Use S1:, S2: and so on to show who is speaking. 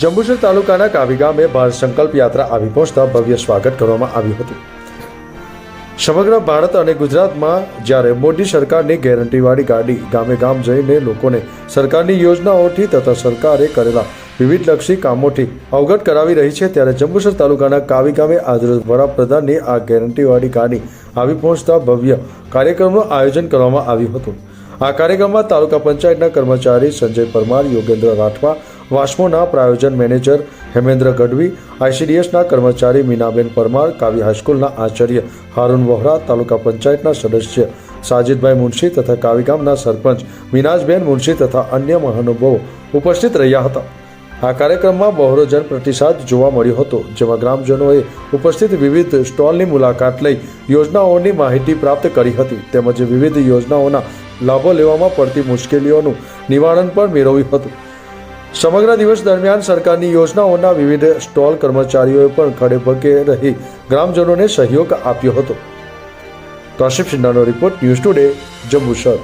S1: જંબુસર તાલુકાના કાવી ગામે ભારત સંકલ્પ યાત્રા આવી પહોંચતા ભવ્ય સ્વાગત કરવામાં આવ્યું હતું. સમગ્ર ભારત અને ગુજરાતમાં જ્યારે મોદી સરકારની ગેરંટીવાળી ગાડી ગામે ગામ જઈને લોકોને સરકારની યોજનાઓથી તથા સરકારે કરેલા વિવિધલક્ષી કામોથી અવગત કરાવી રહી છે, ત્યારે જંબુસર તાલુકાના કાવી ગામે આજરોજ વડાપ્રધાનની આ ગેરંટીવાળી ગાડી આવી પહોંચતા ભવ્ય કાર્યક્રમનું આયોજન કરવામાં આવ્યું હતું. આ કાર્યક્રમમાં તાલુકા પંચાયતના કર્મચારી સંજય પરમાર, યોગેન્દ્ર રાઠવા વાસ્મોના પ્રાયોજન મેનેજર હેમેન્દ્ર ગઢવી, આઈસીડીએસના કર્મચારી મીનાબેન પરમાર કાવ્ય હાઈસ્કૂલના આચાર્ય હારૂન વોહરા, તાલુકા પંચાયતના સદસ્ય સાજિદભાઈ મુનશી તથા કાવીગામના સરપંચ મીનાજબેન મુનશી તથા અન્ય મહાનુભાવો ઉપસ્થિત રહ્યા હતા. આ કાર્યક્રમમાં બહોળો જન પ્રતિસાદ જોવા મળ્યો હતો, જેમાં ગ્રામજનોએ ઉપસ્થિત વિવિધ સ્ટોલની મુલાકાત લઈ યોજનાઓની માહિતી પ્રાપ્ત કરી હતી, તેમજ વિવિધ યોજનાઓના લાભો લેવામાં પડતી મુશ્કેલીઓનું નિવારણ પણ મેળવ્યું હતું. સમગ્ર દિવસ દરમિયાન સરકારની યોજનાઓના વિવિધ સ્ટોલ કર્મચારીઓએ પણ ખડેપગે રહી ગ્રામજનોને સહયોગ આપ્યો હતો. કાશિફ સિન્હાનો રિપોર્ટ ન્યૂઝ ટુડે, જંબુસર.